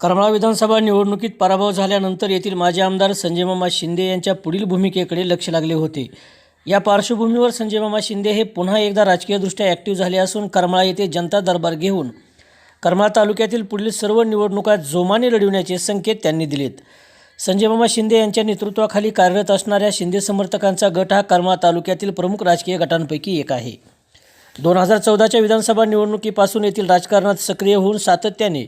करमाळा विधानसभा निवडणुकीत पराभव झाल्यानंतर येथील माजी आमदार संजयमामा शिंदे यांच्या पुढील भूमिकेकडे लक्ष लागले होते. या पार्श्वभूमीवर संजयमामा शिंदे हे पुन्हा एकदा राजकीयदृष्ट्या ॲक्टिव्ह झाले असून करमाळा येथे जनता दरबार घेऊन करमाळा तालुक्यातील पुढील सर्व निवडणुका जोमाने लढविण्याचे संकेत त्यांनी दिलेत. संजयमामा शिंदे यांच्या नेतृत्वाखाली कार्यरत असणाऱ्या शिंदे समर्थकांचा गट हा करमाळा तालुक्यातील प्रमुख राजकीय गटांपैकी एक आहे. दोन हजार चौदाच्या विधानसभा निवडणुकीपासून येथील राजकारणात सक्रिय होऊन सातत्याने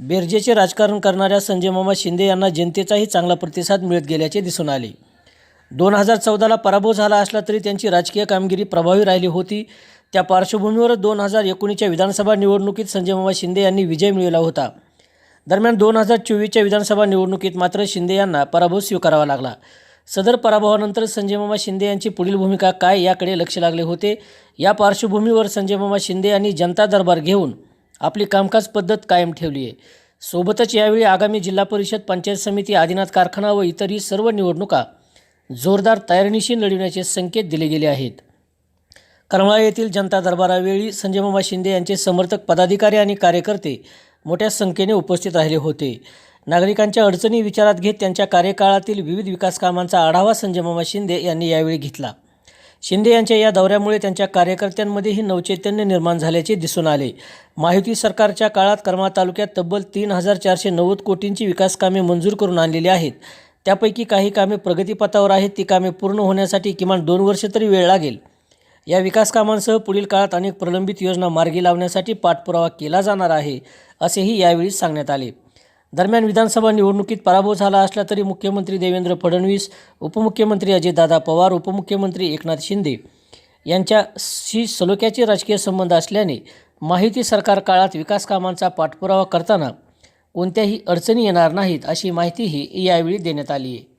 बेरजेचे राजकारण करणाऱ्या संजय मामा शिंदे यांना जनतेचाही चांगला प्रतिसाद मिळत गेल्याचे दिसून आले. दोन हजार चौदाला पराभव झाला असला तरी त्यांची राजकीय कामगिरी प्रभावी राहिली होती. त्या पार्श्वभूमीवर दोन हजार एकोणीसच्या विधानसभा निवडणुकीत संजय मामा शिंदे यांनी विजय मिळवला होता. दरम्यान दोन हजार चोवीसच्या विधानसभा निवडणुकीत मात्र शिंदे यांना पराभव स्वीकारावा लागला. सदर पराभवानंतर संजय मामा शिंदे यांची पुढील भूमिका काय याकडे लक्ष लागले होते? या पार्श्वभूमीवर संजय मामा शिंदे यांनी जनता दरबार घेऊन आपली कामकाज पद्धत कायम ठेवली आहे. सोबतच यावेळी आगामी जिल्हा परिषद पंचायत समिती आदिनाथ कारखाना व इतरही सर्व निवडणुका जोरदार तयारीनिशी लढविण्याचे संकेत दिले गेले आहेत. करमाळा येथील जनता दरबारावेळी संजयमामा शिंदे यांचे समर्थक पदाधिकारी आणि कार्यकर्ते मोठ्या संख्येने उपस्थित राहिले होते. नागरिकांच्या अडचणी विचारात घेत त्यांच्या कार्यकाळातील विविध विकास कामांचा आढावा संजयमामा शिंदे यांनी यावेळी घेतला. शिंदे यांच्या या दौऱ्यामुळे त्यांच्या कार्यकर्त्यांमध्येही नवचैतन्य निर्माण झाल्याचे दिसून आले. माहिती सरकारच्या काळात करमाळा तालुक्यात तब्बल तीन हजार चारशे नव्वद कोटींची विकास कामे मंजूर करून आणलेली आहेत. त्यापैकी काही कामे प्रगतीपथावर आहेत ती कामे पूर्ण होण्यासाठी किमान दोन वर्ष तरी वेळ लागेल. या विकास कामांसह पुढील काळात अनेक प्रलंबित योजना मार्गी लावण्यासाठी पाठपुरावा केला जाणार आहे असेही यावेळी सांगण्यात आले. दरम्यान विधानसभा निवडणुकीत पराभव झाला असला तरी मुख्यमंत्री देवेंद्र फडणवीस उपमुख्यमंत्री अजितदादा पवार उपमुख्यमंत्री एकनाथ शिंदे यांच्याशी सलोख्याचे राजकीय संबंध असल्याने माहिती सरकार काळात विकास कामांचा पाठपुरावा करताना कोणत्याही अडचणी येणार नाहीत अशी माहितीही यावेळी देण्यात आली आहे.